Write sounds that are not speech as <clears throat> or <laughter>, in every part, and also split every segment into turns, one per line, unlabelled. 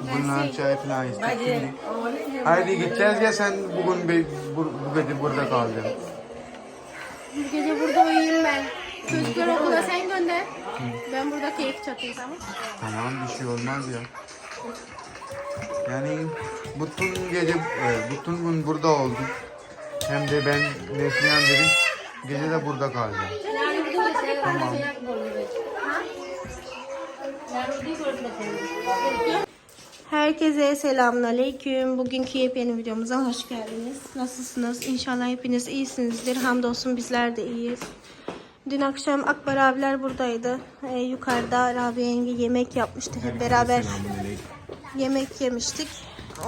Bunlar çay falan içtik şimdi. Haydi gideceğiz ya sen bugün bir, bu, bu gece burada kalacaksın.
Bu gece burada uyuyayım ben. Çocuklar okula sen gönder. Ben burada keyif çatayım tamam.
Tamam bir şey olmaz ya. Yani bütün gece, e, bütün gün burada oldum. Hem de ben Neslihan dedim, gece de burada kalacağım. Tamam.
Herkese selamünaleyküm. Bugünkü yepyeni videomuza hoş geldiniz. Nasılsınız? İnşallah hepiniz iyisinizdir. Hamdolsun bizler de iyiyiz. Dün akşam Akbar abiler buradaydı. Ee, yukarıda Rabia yenge yemek yapmıştı. Hep beraber yemek yemiştik.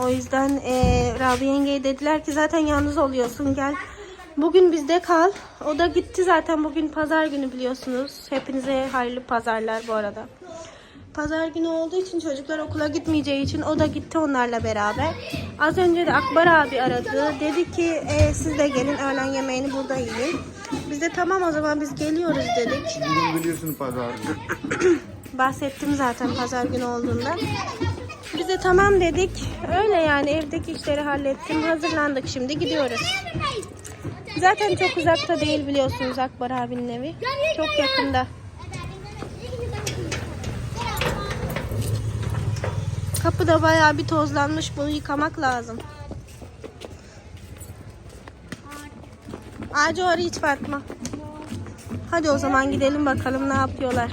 O yüzden e, Rabia yengeye dediler ki zaten yalnız oluyorsun gel. Bugün bizde kal. O da gitti zaten bugün pazar günü biliyorsunuz. Hepinize hayırlı pazarlar bu arada. Pazar günü olduğu için çocuklar okula gitmeyeceği için o da gitti onlarla beraber. Az önce de Akbar abi aradı. Dedi ki "E, siz de gelin öğlen yemeğini burada yiyin. Biz de tamam o zaman biz geliyoruz dedik.
Bugün biliyorsun pazar. <clears throat>
Bahsettim zaten pazar günü olduğundan. Biz de tamam dedik. Öyle yani evdeki işleri hallettim. Hazırlandık şimdi gidiyoruz. Zaten çok uzakta değil biliyorsunuz Akbar abinin evi. Çok yakında. Kapı da bayağı bir tozlanmış. Bunu yıkamak lazım. Ağacı oraya hiç Fatma. Hadi o zaman gidelim bakalım ne yapıyorlar.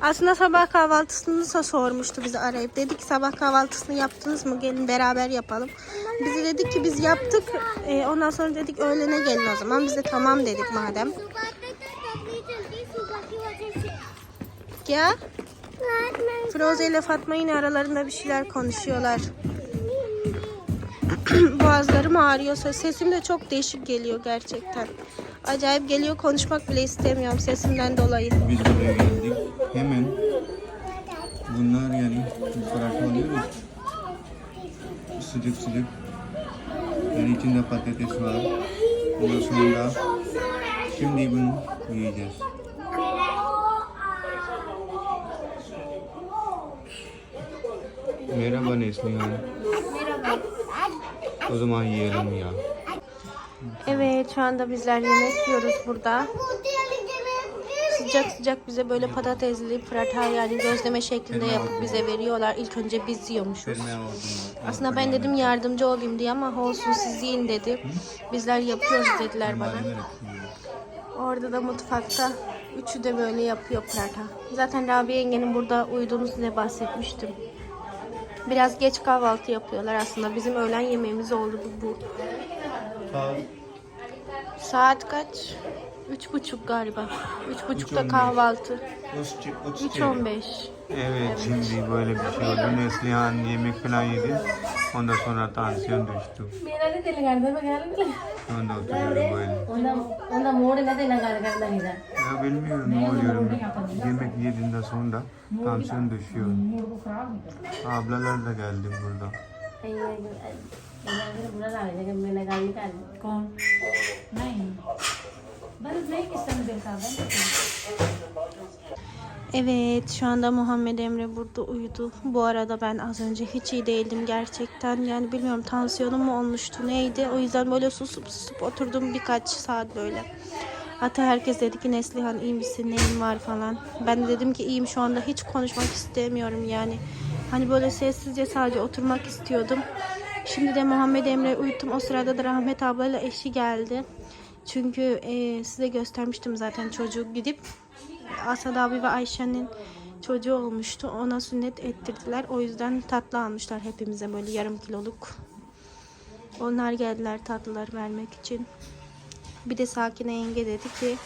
Aslında sabah kahvaltısını da sormuştu bizi arayıp. Dedik ki sabah kahvaltısını yaptınız mı? Gelin beraber yapalım. Bize dedik ki biz yaptık. Ee, ondan sonra dedik öğlene gelin o zaman. Biz de tamam dedik madem. Ya Firoze ile Fatma yine aralarında bir şeyler konuşuyorlar. <clears throat> Boğazlarım ağrıyorsa sesim de çok değişik geliyor gerçekten. Acayip geliyor konuşmak bile istemiyorum sesimden dolayı.
Biz buraya geldik. Hemen bunlar yani pırasa oluyor ya. Sıcak sıcak. Yani içinde patates var. Ondan sonra şimdi bunu yiyeceğiz. Merhaba Neslihan. O zaman yiyelim ya.
Evet şu anda bizler yemek yiyoruz burada. Sıcak sıcak bize böyle patatesli pırata yani gözleme şeklinde yapıp bize veriyorlar. İlk önce biz yiyormuşuz. Aslında ben dedim yardımcı olayım diye ama olsun siz yiyin dedi. Bizler yapıyoruz dediler bana. Orada da mutfakta üçü de böyle yapıyor pırata. Zaten Rabia yengenin burada uyuduğunu size bahsetmiştim. Biraz geç kahvaltı yapıyorlar aslında. Bizim öğlen yemeğimiz oldu bu. bu. Saat kaç? Üç buçuk galiba. Üç buçukta 3.15. kahvaltı. Üç, on beş.
Evet, şimdi böyle bir şey oldu. Neslihan yemek falan yedi. Ondan sonra tansiyon düştü.
మీరైతే తెలంగాణ Telangana
Ondan oturuyorum böyle.
వంద మూడుగా తెలంగాణ కదా ఇదా
Ya bilmiyorum ne oluyorum. Yemek yediğinden sonra tansiyon düşüyor. Ablalar da geldim burada.
అయ్యో అయ్యో కూడా రాలేదు మెనగాలి కాదు कौन नहीं
Evet şu anda Muhammed Emre burada uyudu. Bu arada ben az önce hiç iyi değildim gerçekten. Yani bilmiyorum tansiyonum mu olmuştu neydi. O yüzden böyle susup susup oturdum birkaç saat böyle. Hatta herkes dedi ki Neslihan iyi misin neyin var falan. Ben de dedim ki iyiyim şu anda hiç konuşmak istemiyorum yani. Hani böyle sessizce sadece oturmak istiyordum. Şimdi de Muhammed Emre uyuttum. O sırada da Rahmet ablayla eşi geldi. Çünkü e, size göstermiştim zaten çocuğu gidip Asad abi ve Ayşe'nin çocuğu olmuştu. Ona sünnet ettirdiler. O yüzden tatlı almışlar hepimize böyle yarım kiloluk. Onlar geldiler tatlılar vermek için. Bir de Sakine yenge dedi ki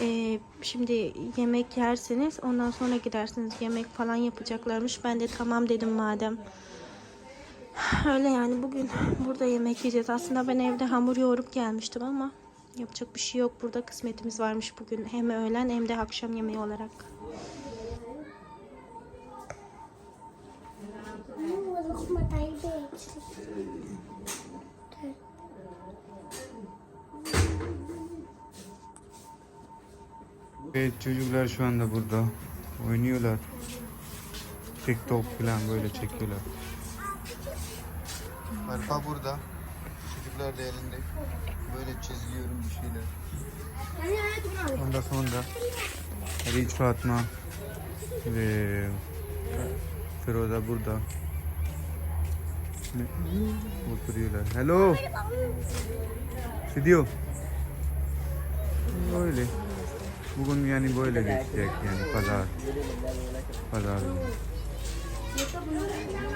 e, şimdi yemek yerseniz ondan sonra gidersiniz. Yemek falan yapacaklarmış. Ben de tamam dedim madem. <sighs> Öyle yani bugün burada yemek yiyeceğiz. Aslında ben evde hamur yoğurup gelmiştim ama yapacak bir şey yok. Burada kısmetimiz varmış bugün. Hem öğlen hem de akşam yemeği olarak.
Evet çocuklar şu anda burada oynuyorlar. TikTok falan böyle çekiyorlar. Arpa burada. Çocuklar da elinde. Böyle çiziyorum bir şeyler. Ondan sonra Riç Fatma ve Firoza burada. Oturuyorlar. Hello. Video. Böyle. Bugün yani böyle geçecek yani pazar. Pazar.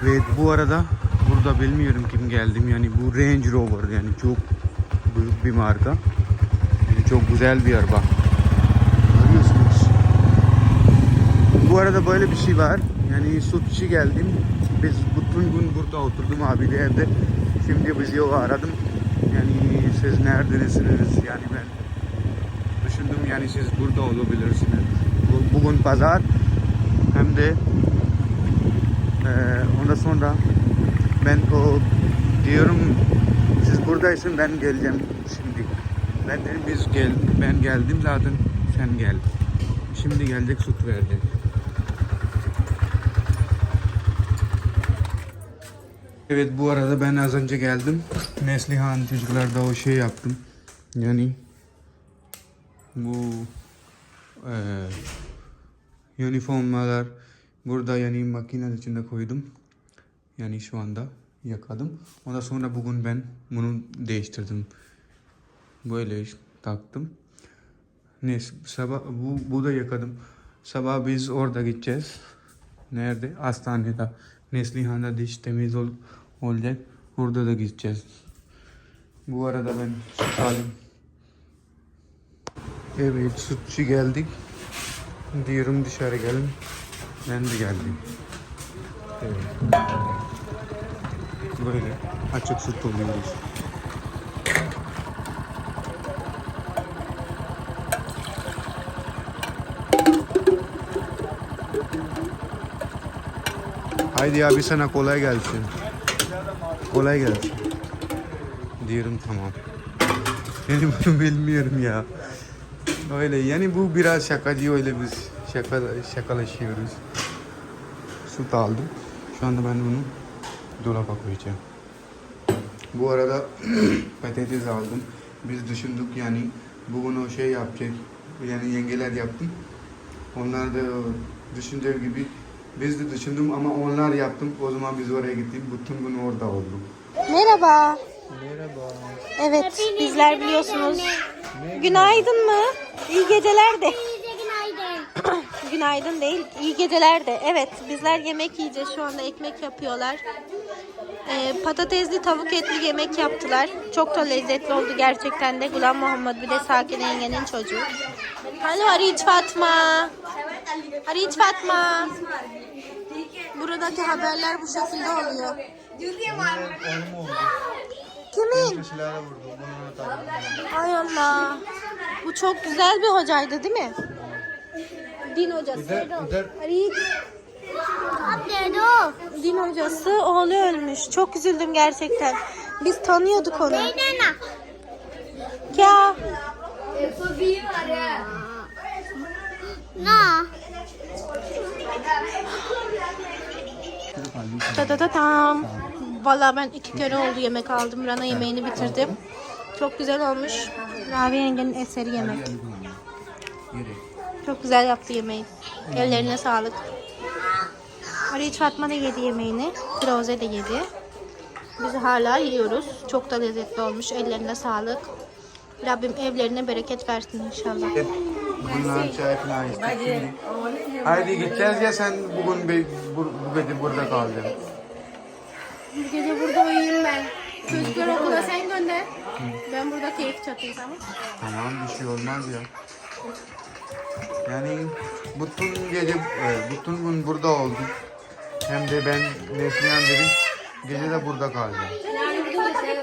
Ve bu arada burada bilmiyorum kim geldim yani bu Range Rover yani çok büyük bir marka. Yani çok güzel bir araba. Görüyorsunuz. Bu arada böyle bir şey var. Yani sütçü geldim. Biz bütün gün burada oturdum abiyle evde. Şimdi bizi o aradım. Yani siz neredesiniz? Yani ben düşündüm yani siz burada olabilirsiniz. Bu- Bugün pazar hem de eee ondan sonra ben o diyorum siz buradaysın ben geleceğim şimdi. Ben dedim biz gel ben geldim zaten sen gel. Şimdi geldik süt verecek. Evet bu arada ben az önce geldim. Neslihan çocuklarda o şey yaptım. Yani bu eee üniformalar burada yani makinenin içinde koydum. Yani şu anda yakadım. Ondan sonra bugün ben bunu değiştirdim. Böyle taktım. Neyse sabah bu, bu da yakadım. Sabah biz orada gideceğiz. Nerede? Hastanede. Neslihan'da diş temiz ol, olacak. Orada da gideceğiz. Bu arada ben süt aldım. Evet sütçü geldik. Diyorum dışarı gelin. Ben de geldim. Evet. Böyle açık süt oluyoruz. Haydi abi sana kolay gelsin. Kolay gelsin. Diyorum tamam. Yani <laughs> bunu bilmiyorum ya. Öyle yani bu biraz şakacı öyle biz şaka, şakalaşıyoruz. Süt aldım. Şu anda ben bunu dolaba koyacağım. Bu arada <clears throat> patates aldım. Biz düşündük yani bugün o şey yapacak. Yani yengeler yaptım. Onlar da düşündüğü gibi biz de düşündüm ama onlar yaptım. O zaman biz oraya gittik. Bütün gün orada olduk.
Merhaba.
Merhaba.
Evet bizler biliyorsunuz. Günaydın mı? İyi geceler de. Günaydın değil, iyi geceler de. Evet, bizler yemek yiyeceğiz. Şu anda ekmek yapıyorlar. Ee, patatesli tavuk etli yemek yaptılar. Çok da lezzetli oldu gerçekten de. Gulam Muhammed bir de Sakin yengenin çocuğu. Alo Hariç Fatma. Hariç Fatma. Buradaki haberler bu şekilde oluyor. Kimin? Ay Allah. Bu çok güzel bir hocaydı değil mi? Din hocası. Hariç. Din hocası oğlu ölmüş. Çok üzüldüm gerçekten. Biz tanıyorduk onu. Kya? Ta ta ta tam. Valla ben iki kere oldu yemek aldım. Rana yemeğini bitirdim. Çok güzel olmuş. Rabi yengenin eseri yemek. Çok güzel yaptı yemeği. Ellerine sağlık. Arayış Fatma da yedi yemeğini. Firoze de yedi. Biz hala yiyoruz. Çok da lezzetli olmuş. Ellerine sağlık. Rabbim evlerine bereket versin inşallah.
Bunlar çay falan içtik şimdi. Haydi gideceğiz ya sen bugün bir, bu, bu gece burada kalacaksın.
Bu gece burada uyuyayım ben. Çocukları okula sen gönder. Ben burada keyif çatayım tamam
Tamam bir şey olmaz ya. Yani bütün gece, e, bütün gün burada oldum. Hem de ben Neslihan dedim, gece de burada kalacağım.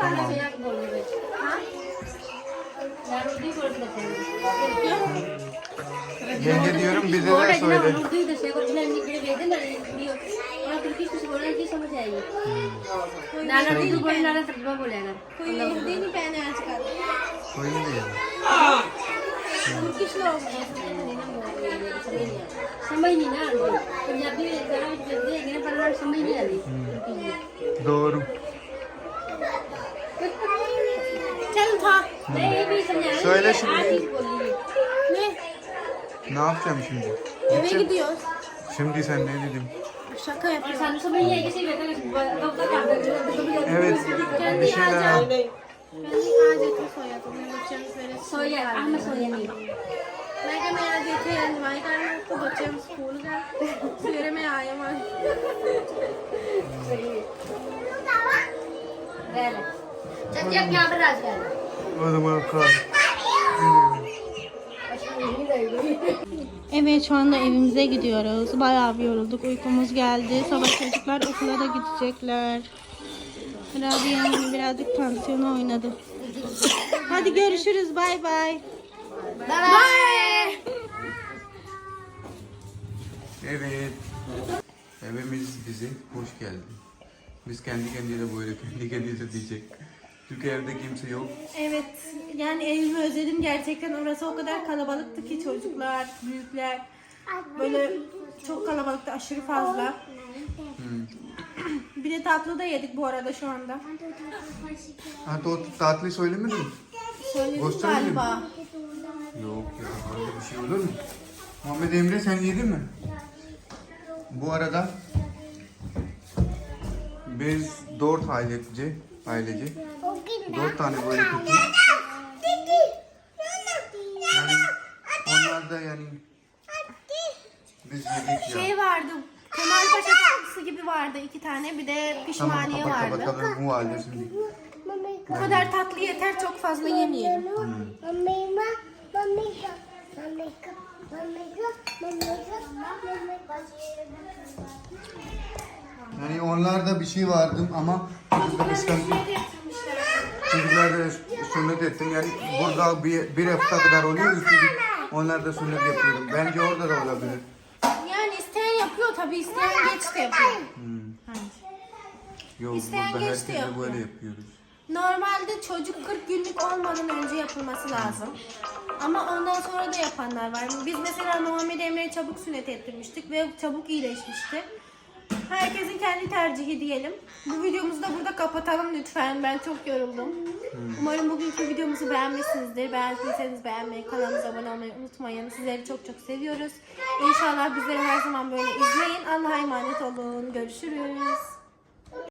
Tamam. Yenge diyorum bize de söyle.
नाना दी तो बड़ी नाना तब बोलेगा
कोई हिंदी नहीं पहने
समझ नहीं आता समझ नहीं ना आती पंजाबी जरा देखने पर समझ नहीं आती
Doğru.
Çel ta.
नहीं ये भी समझा
Söyle şimdi.
चीज बोली
Ne?
Ne yapacağım şimdi?
Eve gidiyoruz.
Şimdi sen ne dedin?
Şaka
और
yapıyorum.
सानू समझ नहीं सोया आज मैं सोया नहीं
मैं क्या मेरा देखे एंजॉय कर रहा हूँ तो बच्चे हम स्कूल गए सवेरे में आए वहाँ
रह ले चल क्या क्या पर राज कर
O zaman kal.
Evet şu anda evimize gidiyoruz. Bayağı bir yorulduk. Uykumuz geldi. Sabah çocuklar okula da gidecekler. Rabia'nın birazcık tansiyonu oynadı. Hadi görüşürüz. Bay bay. Bye.
Evet. Evimiz bize hoş geldi. Biz kendi kendine böyle kendi kendine diyecek. Çünkü evde kimse yok.
Evet yani evimi özledim gerçekten orası o kadar kalabalıktı ki çocuklar, büyükler böyle çok kalabalıktı aşırı fazla. Bir de tatlı da yedik bu arada şu anda.
Ha tatlı söylemedin mi?
Söyledik
Gösterelim.
galiba.
Yok ya öyle bir şey olur mu? Muhammed Emre sen yedin mi? Bu arada biz dört ailece, ailece dört tane böyle kutu. Yani onlar da yani biz yedik ya.
Şey vardı. Kemal Paşa tatlısı gibi vardı iki tane bir de
Tamam
pişmaniye
kapat
vardı.
kapat kapat bu halde şimdi.
Bu kadar tatlı yeter çok fazla yemeyelim.
Yani onlarda bir şey vardı ama çocuklar İslam çocuklar sünnet ettim. Yani burada bir, bir hafta kadar oluyor. Üstü onlar da sünnet yapıyorum. Bence orada da olabilir.
Yani isteyen yapıyor tabii isteyen geç de yapıyor.
Yok
İsteyen
burada herkese böyle yapıyoruz.
Normalde çocuk 40 günlük olmadan önce yapılması lazım. Ama ondan sonra da yapanlar var. Biz mesela Muhammed Emre'yi çabuk sünnet ettirmiştik ve çabuk iyileşmişti. Herkesin kendi tercihi diyelim. Bu videomuzu da burada kapatalım lütfen. Ben çok yoruldum. Umarım bugünkü videomuzu beğenmişsinizdir. Beğendiyseniz beğenmeyi, kanalımıza abone olmayı unutmayın. Sizleri çok çok seviyoruz. İnşallah bizleri her zaman böyle izleyin. Allah'a emanet olun. Görüşürüz.